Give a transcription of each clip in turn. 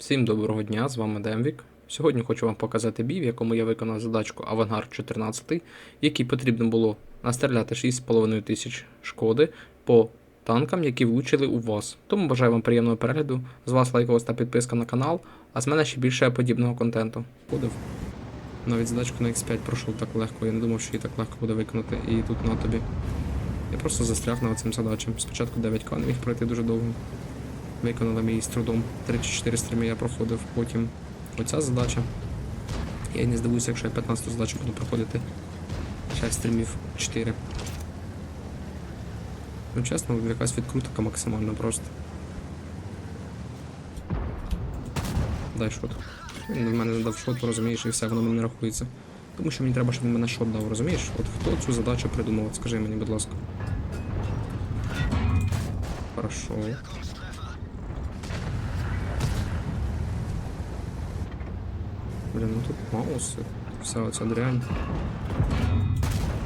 Всім доброго дня, з вами Демвік. Сьогодні хочу вам показати бій, в якому я виконав задачку Авангард 14, в якій потрібно було настріляти 6,5 тисяч шкоди по танкам, які влучили у вас. Тому бажаю вам приємного перегляду. З вас лайкос та підписка на канал, а з мене ще більше подібного контенту. Ходив. Навіть задачку на X5 пройшов так легко, я не думав, що її так легко буде виконати. І тут на тобі. Я просто застряг над цим задачем. Спочатку 9К не міг пройти дуже довго. Виконали її з трудом. 3 чи 4 стріми я проходив. Потім оця задача. Я не здивуюся, якщо я 15 задачу буду проходити. 6 стрімів 4. Ну чесно, якась відкрутка максимально просто. Дай шот. Він в мене не дав шот, розумієш, і все, воно мені не рахується. Тому що мені треба, щоб він мене шот дав, розумієш? От хто цю задачу придумав? Скажи мені, будь ласка. Хорошо. Блін, ну тут маус, вся оця дрянь.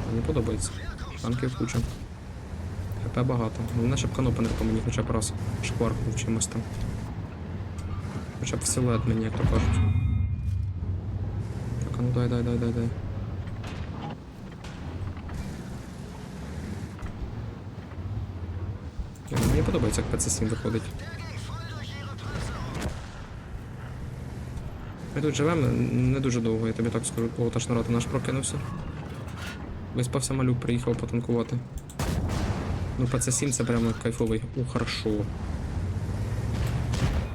Мені подобається. Танків куча. ХП багато. Головне, щоб канопанер по мені хоча б раз шкваркнув чимось там. Хоча б в силует мені, як то кажуть. Так, а ну дай, дай, дай, дай, дай. Мені подобається, як ПЦ-7 виходить. Ми тут живемо не дуже довго, я тобі так скажу, кого та шнурата наш прокинувся. Виспався малюк, приїхав потанкувати. Ну, ПЦ-7 це прямо кайфовий. О, хорошо.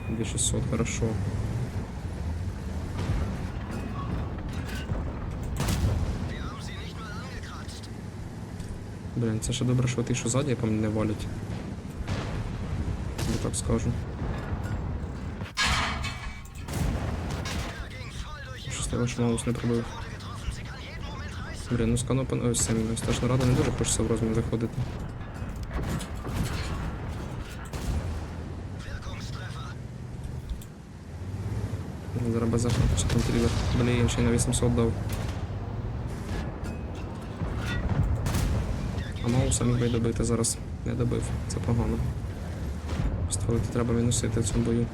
2600, хорошо. Блін, це ще добре, що ти що ззаді по мені не валять. Я так скажу. Того, що маус не пробив. Блін, ну з канопан... Ну страшно рада не дуже хочеться в розмір заходити. Зараз без там трілер. Блін, ще на 800 дав. А мауса міг би добити зараз. Не добив. Це погано. Стволити треба мінусити в цьому бою.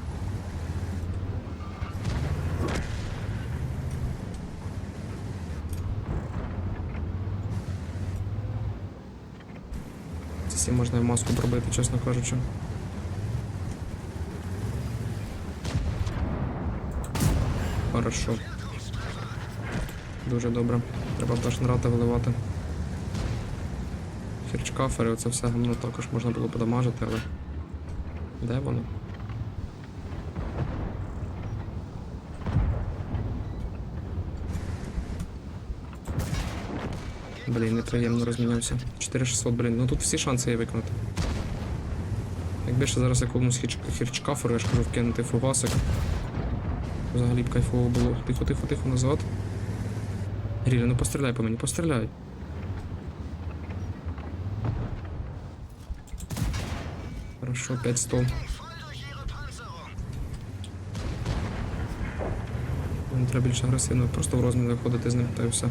Всі можна і маску пробити, чесно кажучи. Хорошо. Дуже добре. Треба в Дашнрата виливати. Хірчкафери, оце все гамно також можна було подамажити, але. Де воно? Блін, неприємно розмінявся. 4600, блін, ну тут всі шанси є виконати. Якби ще зараз якомусь хірч... хірчкаферу, я ж кажу, вкинути фугасик. Взагалі б кайфово було. Тихо, тихо, тихо, назад. Ріля, ну постріляй по мені, постріляй. Хорошо, 500. Мені треба більш агресивно, просто в розмін виходити з ним та й все.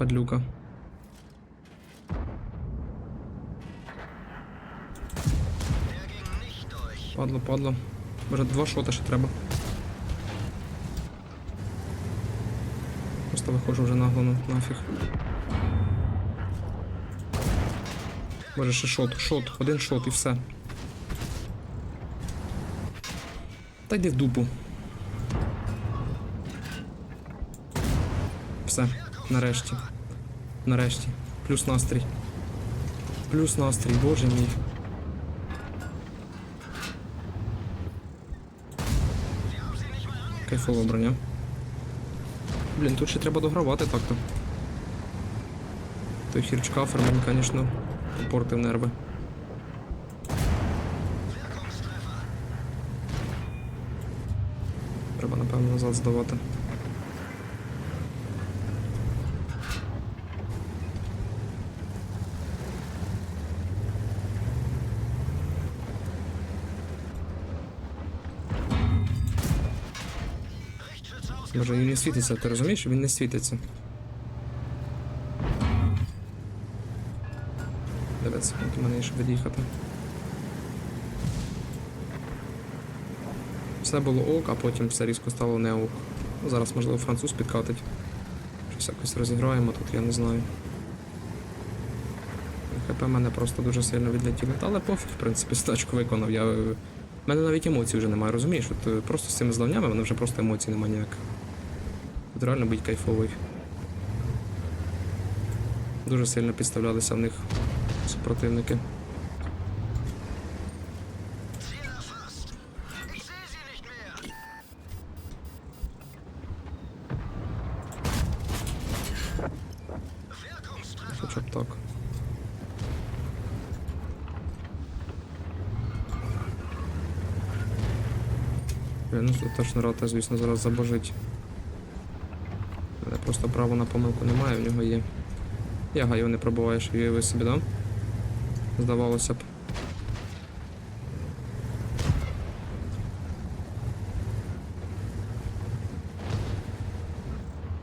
Падлюка. Падло, падло. Може два шоти ще треба. Просто виходжу вже нагло нафіг. Може ще шот, шот, один шот і все. Та йди в дупу. Все, нарешті. Нарешті. Плюс настрій. Плюс настрій, боже мій. Кайфова броня. Блін, тут ще треба догравати так-то. Той хірчкафер мені, звісно, попортив нерви. Треба, напевно, назад здавати. Може він не світиться, ти розумієш? Він не світиться. Дивіться, от у мене є ще від'їхати. Все було ок, а потім все різко стало не ок. Ну, зараз, можливо, француз підкатить. Щось якось розіграємо тут, я не знаю. ХП мене просто дуже сильно відлетіло. Але пофіг, в принципі, стачку виконав. Я... У мене навіть емоцій вже немає, розумієш? От е, просто з цими зловнями мене вже просто емоцій немає ніяких. Тут реально будь кайфовий. Дуже сильно підставлялися в них супротивники. Хоча б так. Ну точно рота, звісно, зараз забожить. Просто право на помилку немає, в нього є. Яга його не пробуваєш, уяви собі, да? Здавалося б.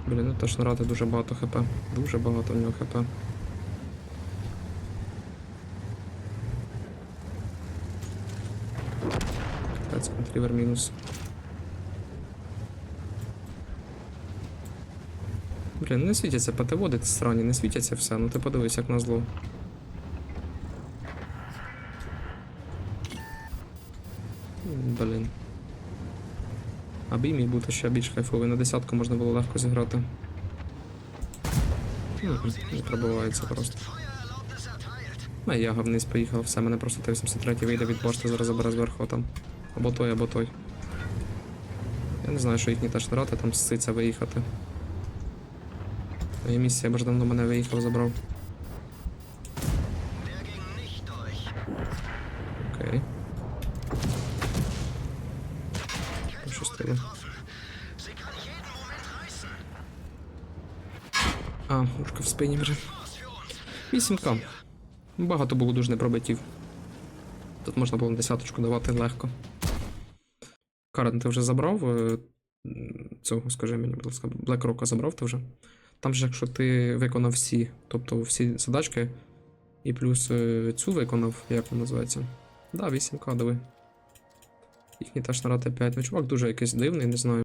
Блін, ну точно рати дуже багато хп. Дуже багато в нього хп. Капець, контрівер мінус. Блін, не світяться ПТ-води срані, не світяться все, ну ти подивись, як на зло. Блін. А бій міг бути ще більш кайфовий. На десятку можна було легко зіграти. Ну, не пробивається просто. Ну, яга вниз поїхав, все, мене просто 383 вийде від башти, зараз забере зверху там. Або той, або той. Я не знаю, що їхні теж ташнерати там ситься виїхати. Моя місія б ж давно мене виїхав, забрав. Окей. Пощастило. А, ушка в спині вже. 8к. Багато було дуже непробиттів. Тут можна було десяточку давати легко. Карен, ти вже забрав е, цього, скажи мені, будь ласка, Блекрока забрав ти вже? Там же, якщо ти виконав всі, тобто всі задачки, і плюс е, цю виконав, як вона називається? Да, 8к, диви. Їхній теж нарати 5. Ну, чувак дуже якийсь дивний, не знаю.